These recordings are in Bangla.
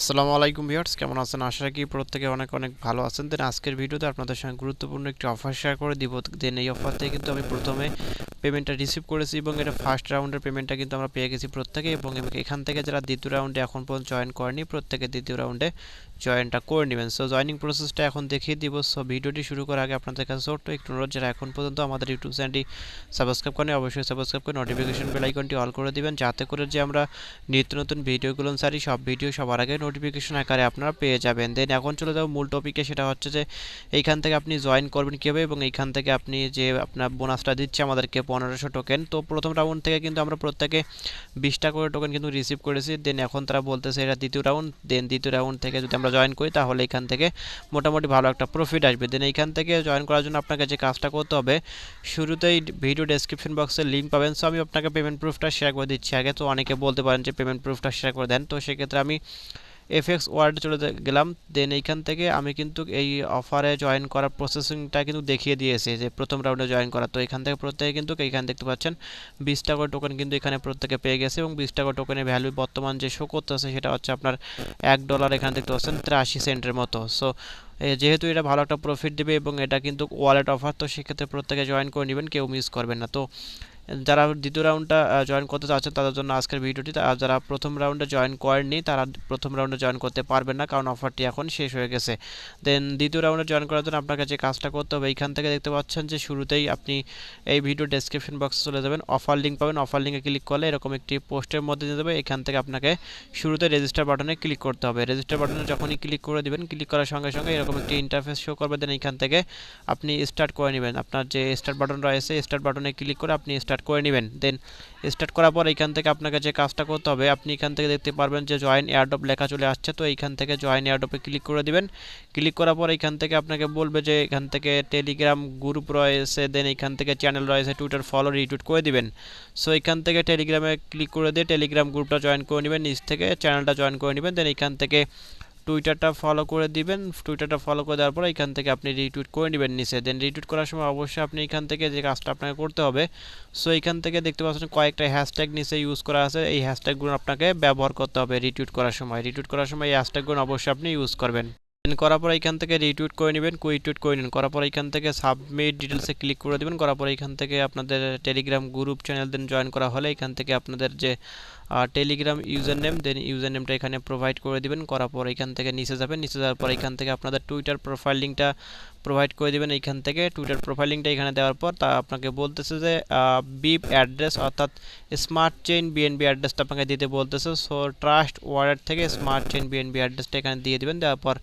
আসসালামু আলাইকুম ভিউয়ার্স, কেমন আছেন? আশা রাখি প্রত্যেকে অনেক অনেক ভালো আছেন। দেন আজকের ভিডিওতে আপনাদের সঙ্গে গুরুত্বপূর্ণ একটি অফার শেয়ার করে দিব। দেন এই অফার থেকে কিন্তু আমি প্রথমে পেমেন্টটা রিসিভ করেছি এবং এটা ফার্স্ট রাউন্ডের পেমেন্টটা কিন্তু আমরা পেয়ে গেছি প্রত্যেকে এবং এখান থেকে যারা দ্বিতীয় রাউন্ডে এখন পর্যন্ত জয়েন করেনি, প্রত্যেকে দ্বিতীয় রাউন্ডে জয়েনটা করে নেবেন। সো জয়নিং প্রসেসটা এখন দেখিয়ে দিব। সো ভিডিওটি শুরু করার আগে আপনাদের কাছে ছোট্ট একটু অনুরোধ, যারা এখন পর্যন্ত আমাদের ইউটিউব চ্যানেলটি সাবস্ক্রাইব করেন অবশ্যই সাবস্ক্রাইব করে নোটিফিকেশন বেল আইকনটি অল করে দিবেন, যাতে করে যে আমরা নিত্য নতুন ভিডিওগুলো সারি সব ভিডিও সবার আগে নোটিফিকেশন আকারে আপনারা পেয়ে যাবেন। দেন এখন চলে যাব মূল টপিকে সেটা হচ্ছে যে, এইখান থেকে আপনি জয়েন করবেন কীভাবে এবং এইখান থেকে আপনি যে আপনার বোনাসটা দিচ্ছে আমাদেরকে পনেরোশো টোকেন তো প্রথম রাউন্ড থেকে কিন্তু আমরা প্রত্যেকে বিশটা করে টোকেন কিন্তু রিসিভ করেছি। দেন এখন তারা বলতেছে এটা দ্বিতীয় রাউন্ড দেন দ্বিতীয় রাউন্ড থেকে যদি আমরা জয়েন করি, তাহলে এখান থেকে মোটামুটি ভালো একটা প্রফিট আসবে। দেন এইখান থেকে জয়েন করার জন্য আপনাকে যে কাজটা করতে হবে, শুরুতেই ভিডিও ডেসক্রিপশন বক্সে লিঙ্ক পাবেন। সো আমি আপনাকে পেমেন্ট প্রুফটা শেয়ার করে দিচ্ছি আগে। তো অনেকে বলতে পারেন যে পেমেন্ট প্রুফটা শেয়ার করে দেন। তো সেক্ষেত্রে আমি এফএক্স ওয়ার্ডে চলে গেলাম দেন এইখান থেকে আমি কিন্তু এই অফারে জয়েন করার প্রসেসিংটা কিন্তু দেখিয়ে দিয়েছি যে প্রথম রাউন্ডে জয়েন করা। তো এখান থেকে প্রত্যেকে কিন্তু এইখানে দেখতে পাচ্ছেন, বিশ টাকা টোকেন কিন্তু এখানে প্রত্যেকে পেয়ে গেছে এবং বিশ টাকা টোকেনের ভ্যালু বর্তমান যে শো করতেছে সেটা হচ্ছে আপনার এক ডলার এখানে দেখতে পাচ্ছেন, তিরাশি সেন্টের মতো। সো যেহেতু এটা ভালো একটা প্রফিট দেবে এবং এটা কিন্তু ওয়ালেট অফার তো সেক্ষেত্রে প্রত্যেকে জয়েন করে নেবেন, কেউ মিস করবেন না। তো যারা দ্বিতীয় রাউন্ডটা জয়েন করতে চাচ্ছেন তাদের জন্য আজকের ভিডিওটি আর যারা প্রথম রাউন্ডে জয়েন করেননি, তারা প্রথম রাউন্ডে জয়েন করতে পারবেন না, কারণ অফারটি এখন শেষ হয়ে গেছে। দেন দ্বিতীয় রাউন্ডে জয়েন করার জন্য আপনাকে যে কাজটা করতে হবে, এইখান থেকে দেখতে পাচ্ছেন যে শুরুতেই আপনি এই ভিডিও ডেসক্রিপশন বক্সে চলে যাবেন অফার লিঙ্ক পাবেন। অফার লিঙ্কে ক্লিক করলে এরকম একটি পোস্টের মধ্যে দিয়ে দেবে, এখান থেকে আপনাকে শুরুতে রেজিস্টার বাটনে ক্লিক করতে হবে। রেজিস্টার বাটনে যখনই ক্লিক করে দেবেন ক্লিক করার সঙ্গে সঙ্গে এরকম একটি ইন্টারফেস শো করবে দেন এইখান থেকে আপনি স্টার্ট করে নেবেন। আপনার যে স্টার্ট বাটন রয়েছে স্টার্ট বাটনে ক্লিক করে আপনি স্টার্ট করে নেবেন। দেন স্টার্ট করার পর এখান থেকে আপনাকে যে কাজটা করতে হবে, আপনি এখান থেকে দেখতে পারবেন যে জয়েন এয়ারডপ লেখা চলে আসছে। তো এইখান থেকে জয়েন এয়ারডপে ক্লিক করে দিবেন। ক্লিক করার পর এখান থেকে আপনাকে বলবে যে এখান থেকে টেলিগ্রাম গ্রুপ রয়েছে দেন এখান থেকে চ্যানেল রয়েছে টুইটার ফলো রিটুইট করে দিবেন। সো এখান থেকে টেলিগ্রামে ক্লিক করে দিয়ে টেলিগ্রাম গ্রুপটা জয়েন করে নেবেন। নিচ থেকে চ্যানেলটা জয়েন করে নেবেন। দেন এখান থেকে টুইটারটা ফলো করে দিবেন। টুইটারটা ফলো করে দেওয়ার পর এখান থেকে আপনি রিটুইট করে নেবেন নিচে। দেন রিটুইট করার সময় অবশ্যই আপনি এখান থেকে যে কাজটা আপনাকে করতে হবে সো এখান থেকে দেখতে পাচ্ছেন কয়েকটা হ্যাশট্যাগ নিচে ইউজ করা আছে। এই হ্যাশট্যাগগুলো আপনাকে ব্যবহার করতে হবে রিটুইট করার সময়। রিটুইট করার সময় এই হ্যাশট্যাগগুলো অবশ্যই আপনি ইউজ করবেন। করার পর এখান থেকে রিটুইট করে নেবেন কুইটুইট করে নেন করার পর এখান থেকে সাবমিট ডিটেলসে ক্লিক করে দেবেন। করার পর এখান থেকে আপনাদের Telegram group channel then join করা হলে এখান থেকে আপনাদের যে Telegram user name then user নেমটা এখানে প্রোভাইড করে দিবেন। করার পর এখান থেকে নিচে যাবেন। নিচে যাওয়ার পর এখান থেকে আপনাদের টুইটার প্রোফাইল লিঙ্কটা প্রোভাইড করে দেবেন এইখান থেকে। টুইটার প্রোফাইল লিঙ্কটা এখানে দেওয়ার পর তা আপনাকে বলতেছে যে বিপ অ্যাড্রেস অর্থাৎ স্মার্ট চেইন বিএনবি অ্যাড্রেসটা আপনাকে দিতে বলতেছে। সো ট্রাস্ট ওয়ালেট থেকে স্মার্ট চেইন বিএনবি অ্যাড্রেসটা এখানে দিয়ে দেবেন। দেওয়ার পর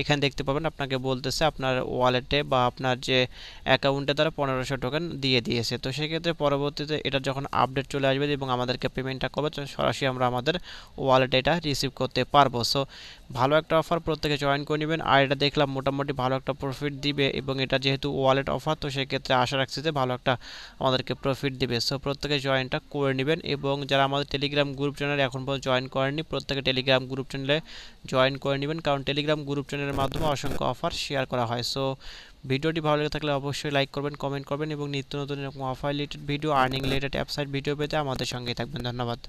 এখানে দেখতে পাবেন আপনাকে বলতেছে আপনার ওয়ালেটে বা আপনার যে অ্যাকাউন্টে তারা পনেরোশো টোকেন দিয়ে দিয়েছে। তো সেক্ষেত্রে পরবর্তীতে এটা যখন আপডেট চলে আসবে এবং আমাদেরকে পেমেন্টটা করবে সরাসরি আমরা আমাদের ওয়ালেটে এটা রিসিভ করতে পারব। সো ভালো একটা অফার প্রত্যেকে জয়েন করে নেবেন। আর এটা দেখলাম মোটামুটি ভালো একটা প্রফিট দিবে এবং এটা যেহেতু ওয়ালেট অফার তো সেক্ষেত্রে আশা রাখছি যে ভালো একটা আমাদেরকে প্রফিট দিবে। সো প্রত্যেকে জয়েনটা করে নেবেন এবং যারা আমাদের টেলিগ্রাম গ্রুপ চ্যানেলে এখন পর্যন্ত জয়েন করেননি, প্রত্যেকে টেলিগ্রাম গ্রুপ চ্যানেলে জয়েন করে নেবেন। কারণ টেলিগ্রাম গ্রুপ চ্যানেলের মাধ্যমে অসংখ্য অফার শেয়ার করা হয়। সো ভিডিওটি ভালো লেগে থাকলে অবশ্যই লাইক করবেন কমেন্ট করবেন এবং নিত্য নতুন এরকম offer related video earning related app site video পেতে আমাদের সঙ্গেই থাকবেন। ধন্যবাদ।